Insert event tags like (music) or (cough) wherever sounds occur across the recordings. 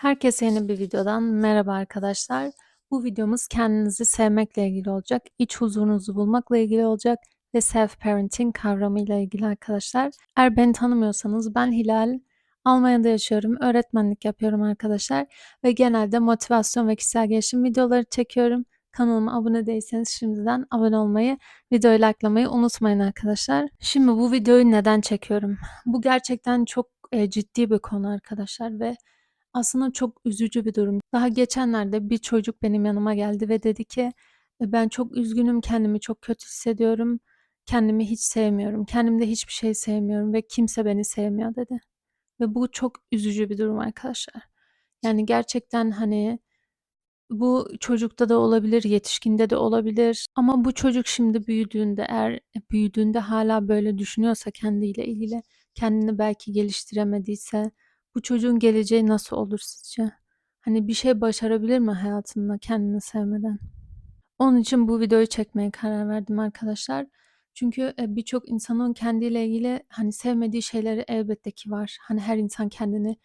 Herkese yeni bir videodan merhaba arkadaşlar. Bu videomuz kendinizi sevmekle ilgili olacak, iç huzurunuzu bulmakla ilgili olacak ve self-parenting kavramıyla ilgili arkadaşlar. Eğer beni tanımıyorsanız ben Hilal, Almanya'da yaşıyorum, öğretmenlik yapıyorum arkadaşlar ve genelde motivasyon ve kişisel gelişim videoları çekiyorum. Kanalıma abone değilseniz şimdiden abone olmayı, videoyu likelamayı unutmayın arkadaşlar. Şimdi bu videoyu neden çekiyorum? Bu gerçekten çok e, ciddi bir konu arkadaşlar ve aslında çok üzücü bir durum. Daha geçenlerde bir çocuk benim yanıma geldi ve dedi ki "E, ben çok üzgünüm, kendimi çok kötü hissediyorum, kendimi hiç sevmiyorum, kendimde hiçbir şey sevmiyorum ve kimse beni sevmiyor dedi. Ve bu çok üzücü bir durum arkadaşlar. Yani gerçekten hani bu çocukta da olabilir, yetişkinde de olabilir ama bu çocuk şimdi büyüdüğünde eğer büyüdüğünde hala böyle düşünüyorsa kendiyle ilgili, kendini belki geliştiremediyse bu çocuğun geleceği nasıl olur sizce? Hani bir şey başarabilir mi hayatında kendini sevmeden? Onun için bu videoyu çekmeye karar verdim arkadaşlar. Çünkü e, birçok insanın kendiyle ilgili hani sevmediği şeyleri elbette ki var. Hani her insan kendini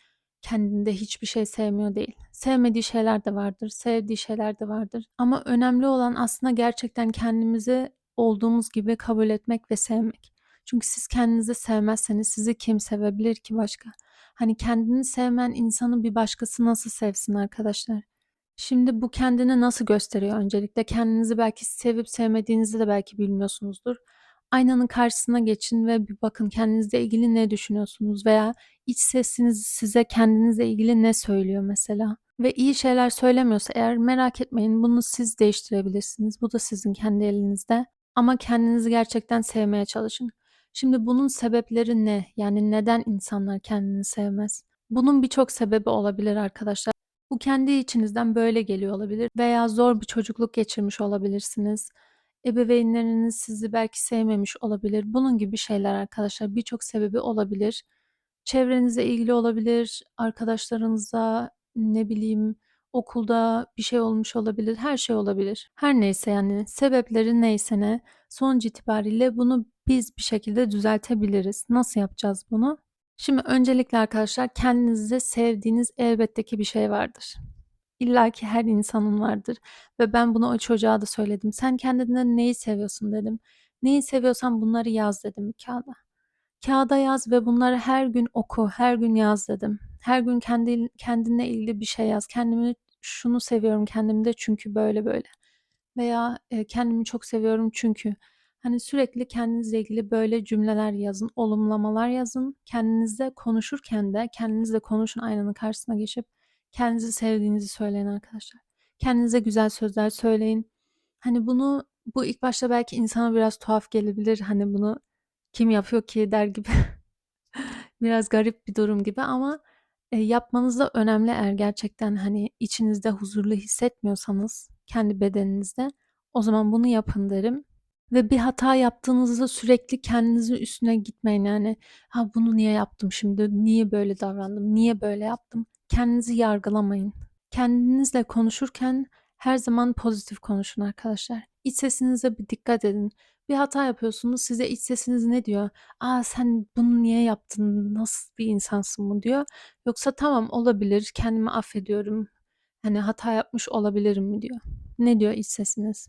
kendinde hiçbir şey sevmiyor değil. Sevmediği şeyler de vardır, sevdiği şeyler de vardır. Ama önemli olan aslında gerçekten kendimizi olduğumuz gibi kabul etmek ve sevmek. Çünkü siz kendinizi sevmezseniz sizi kim sevebilir ki başka? Hani kendini sevmeyen insanı bir başkası nasıl sevsin arkadaşlar? Şimdi bu kendini nasıl gösteriyor öncelikle? Kendinizi belki sevip sevmediğinizi de belki bilmiyorsunuzdur. Aynanın karşısına geçin ve bir bakın kendinizle ilgili ne düşünüyorsunuz veya iç sesiniz size kendinizle ilgili ne söylüyor mesela? Ve iyi şeyler söylemiyorsa eğer merak etmeyin bunu siz değiştirebilirsiniz. Bu da sizin kendi elinizde. Ama kendinizi gerçekten sevmeye çalışın. Şimdi bunun sebepleri ne? Yani neden insanlar kendini sevmez? Bunun birçok sebebi olabilir arkadaşlar. Bu kendi içinizden böyle geliyor olabilir veya zor bir çocukluk geçirmiş olabilirsiniz. Ebeveynleriniz sizi belki sevmemiş olabilir. Bunun gibi şeyler arkadaşlar birçok sebebi olabilir. Çevrenizle ilgili olabilir, arkadaşlarınızla, ne bileyim, okulda bir şey olmuş olabilir, her şey olabilir. Her neyse yani sebepleri neyse ne sonuç itibariyle bunu biz bir şekilde düzeltebiliriz. Nasıl yapacağız bunu? Şimdi öncelikle arkadaşlar kendinizde sevdiğiniz elbette ki bir şey vardır. İlla ki her insanın vardır ve ben bunu o çocuğa da söyledim. Sen kendinden neyi seviyorsun dedim. Neyi seviyorsan bunları yaz dedim bir kağıda. Kağıda yaz ve bunları her gün oku, her gün yaz dedim. Her gün kendi, kendinle ilgili bir şey yaz. Kendimi şunu seviyorum kendimde çünkü böyle böyle. Veya kendimi çok seviyorum çünkü. Hani sürekli kendinizle ilgili böyle cümleler yazın, olumlamalar yazın. Kendinizle konuşurken de kendinizle konuşun aynanın karşısına geçip kendinizi sevdiğinizi söyleyin arkadaşlar. Kendinize güzel sözler söyleyin. Hani bunu bu ilk başta belki insana biraz tuhaf gelebilir. Hani bunu kim yapıyor ki der gibi. (laughs) biraz garip bir durum gibi ama e, yapmanız da önemli eğer gerçekten hani içinizde huzurlu hissetmiyorsanız kendi bedeninizde o zaman bunu yapın derim. Ve bir hata yaptığınızda sürekli kendinizin üstüne gitmeyin yani. Ha bunu niye yaptım şimdi? Niye böyle davrandım? Niye böyle yaptım? Kendinizi yargılamayın. Kendinizle konuşurken her zaman pozitif konuşun arkadaşlar. İç sesinize bir dikkat edin. Bir hata yapıyorsunuz, size iç sesiniz ne diyor? Aa sen bunu niye yaptın? Nasıl bir insansın bu diyor. Yoksa tamam olabilir, kendimi affediyorum. Hani hata yapmış olabilirim mi diyor. Ne diyor iç sesiniz?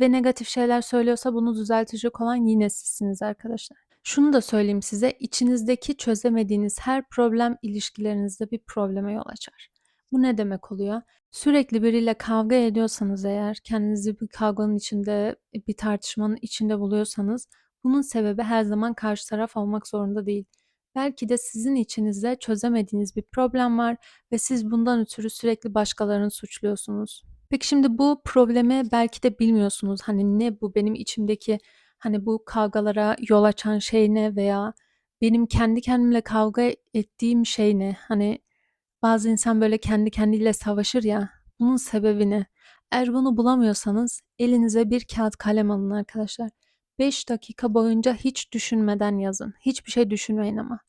Ve negatif şeyler söylüyorsa bunu düzeltecek olan yine sizsiniz arkadaşlar. Şunu da söyleyeyim size, içinizdeki çözemediğiniz her problem ilişkilerinizde bir probleme yol açar. Bu ne demek oluyor? Sürekli biriyle kavga ediyorsanız eğer, kendinizi bir kavganın içinde, bir tartışmanın içinde buluyorsanız, bunun sebebi her zaman karşı taraf olmak zorunda değil. Belki de sizin içinizde çözemediğiniz bir problem var ve siz bundan ötürü sürekli başkalarını suçluyorsunuz. Peki şimdi bu problemi belki de bilmiyorsunuz. Hani ne bu benim içimdeki hani bu kavgalara yol açan şey ne veya benim kendi kendimle kavga ettiğim şey ne? Hani bazı insan böyle kendi kendiyle savaşır ya. Bunun sebebi ne? Eğer bunu bulamıyorsanız elinize bir kağıt kalem alın arkadaşlar. 5 dakika boyunca hiç düşünmeden yazın. Hiçbir şey düşünmeyin ama.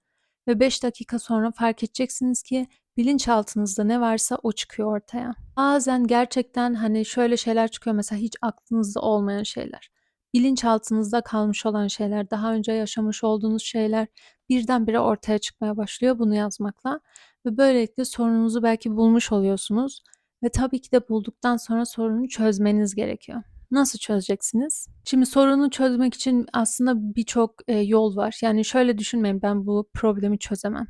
Ve 5 dakika sonra fark edeceksiniz ki bilinçaltınızda ne varsa o çıkıyor ortaya. Bazen gerçekten hani şöyle şeyler çıkıyor mesela hiç aklınızda olmayan şeyler. Bilinçaltınızda kalmış olan şeyler, daha önce yaşamış olduğunuz şeyler birdenbire ortaya çıkmaya başlıyor bunu yazmakla. ve böylelikle sorununuzu belki bulmuş oluyorsunuz ve tabii ki de bulduktan sonra sorunu çözmeniz gerekiyor. Nasıl çözeceksiniz? Şimdi sorunu çözmek için aslında birçok e, yol var. Yani şöyle düşünmeyin ben bu problemi çözemem.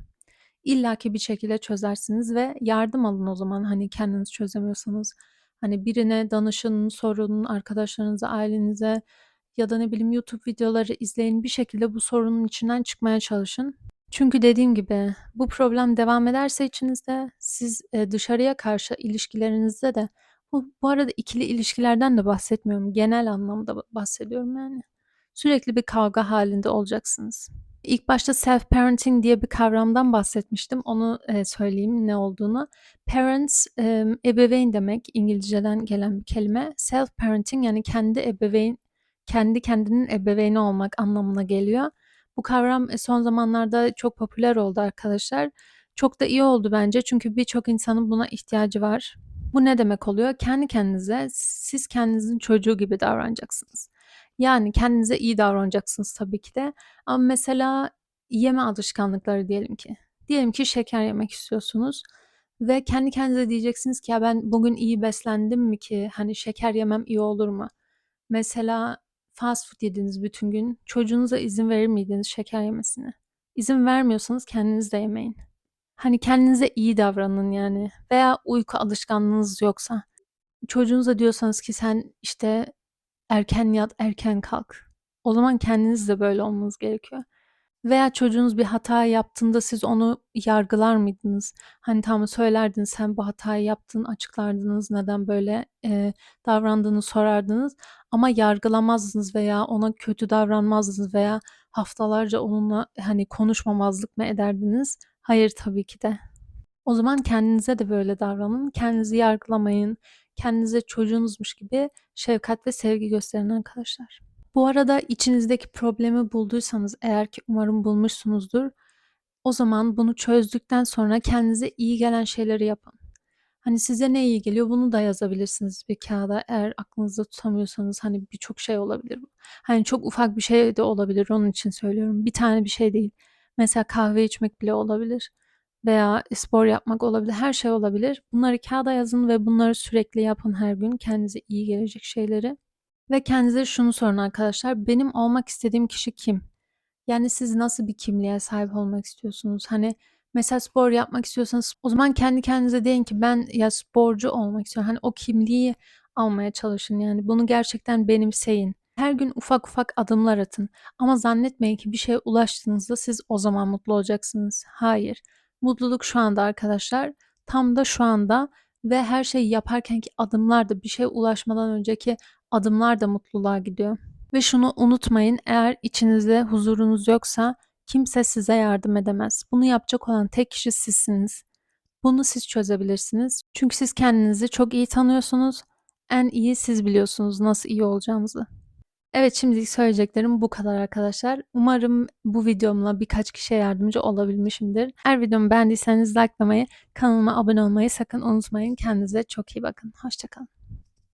İlla ki bir şekilde çözersiniz ve yardım alın o zaman hani kendiniz çözemiyorsanız. Hani birine danışın, sorun, arkadaşlarınıza, ailenize ya da ne bileyim YouTube videoları izleyin. Bir şekilde bu sorunun içinden çıkmaya çalışın. Çünkü dediğim gibi bu problem devam ederse içinizde siz e, dışarıya karşı ilişkilerinizde de bu, bu arada ikili ilişkilerden de bahsetmiyorum. Genel anlamda bahsediyorum yani. Sürekli bir kavga halinde olacaksınız. İlk başta self parenting diye bir kavramdan bahsetmiştim. Onu e, söyleyeyim ne olduğunu. Parents e, ebeveyn demek. İngilizceden gelen bir kelime. Self parenting yani kendi ebeveyn kendi kendinin ebeveyni olmak anlamına geliyor. Bu kavram e, son zamanlarda çok popüler oldu arkadaşlar. Çok da iyi oldu bence çünkü birçok insanın buna ihtiyacı var. Bu ne demek oluyor? Kendi kendinize siz kendinizin çocuğu gibi davranacaksınız. Yani kendinize iyi davranacaksınız tabii ki de. Ama mesela yeme alışkanlıkları diyelim ki. Diyelim ki şeker yemek istiyorsunuz ve kendi kendinize diyeceksiniz ki ya ben bugün iyi beslendim mi ki hani şeker yemem iyi olur mu? Mesela fast food yediniz bütün gün. Çocuğunuza izin verir miydiniz şeker yemesine? İzin vermiyorsanız kendiniz de yemeyin. Hani kendinize iyi davranın yani. Veya uyku alışkanlığınız yoksa. Çocuğunuza diyorsanız ki sen işte erken yat, erken kalk. O zaman kendiniz de böyle olmanız gerekiyor. Veya çocuğunuz bir hata yaptığında siz onu yargılar mıydınız? Hani tamam söylerdiniz sen bu hatayı yaptın, açıklardınız neden böyle e, davrandığını sorardınız ama yargılamazdınız veya ona kötü davranmazdınız veya haftalarca onunla hani konuşmamazlık mı ederdiniz? Hayır tabii ki de. O zaman kendinize de böyle davranın. Kendinizi yargılamayın. Kendinize çocuğunuzmuş gibi şefkat ve sevgi gösterin arkadaşlar. Bu arada içinizdeki problemi bulduysanız eğer ki umarım bulmuşsunuzdur. O zaman bunu çözdükten sonra kendinize iyi gelen şeyleri yapın. Hani size ne iyi geliyor bunu da yazabilirsiniz bir kağıda eğer aklınızda tutamıyorsanız hani birçok şey olabilir. Hani çok ufak bir şey de olabilir onun için söylüyorum. Bir tane bir şey değil. Mesela kahve içmek bile olabilir veya spor yapmak olabilir. Her şey olabilir. Bunları kağıda yazın ve bunları sürekli yapın her gün. Kendinize iyi gelecek şeyleri. Ve kendinize şunu sorun arkadaşlar. Benim olmak istediğim kişi kim? Yani siz nasıl bir kimliğe sahip olmak istiyorsunuz? Hani mesela spor yapmak istiyorsanız o zaman kendi kendinize deyin ki ben ya sporcu olmak istiyorum. Hani o kimliği almaya çalışın yani bunu gerçekten benimseyin. Her gün ufak ufak adımlar atın. Ama zannetmeyin ki bir şeye ulaştığınızda siz o zaman mutlu olacaksınız. Hayır. Mutluluk şu anda arkadaşlar. Tam da şu anda ve her şeyi yaparkenki adımlar da bir şeye ulaşmadan önceki adımlar da mutluluğa gidiyor. Ve şunu unutmayın eğer içinizde huzurunuz yoksa kimse size yardım edemez. Bunu yapacak olan tek kişi sizsiniz. Bunu siz çözebilirsiniz. Çünkü siz kendinizi çok iyi tanıyorsunuz. En iyi siz biliyorsunuz nasıl iyi olacağınızı. Evet şimdilik söyleyeceklerim bu kadar arkadaşlar. Umarım bu videomla birkaç kişiye yardımcı olabilmişimdir. Eğer videomu beğendiyseniz likelamayı, kanalıma abone olmayı sakın unutmayın. Kendinize çok iyi bakın. Hoşçakalın.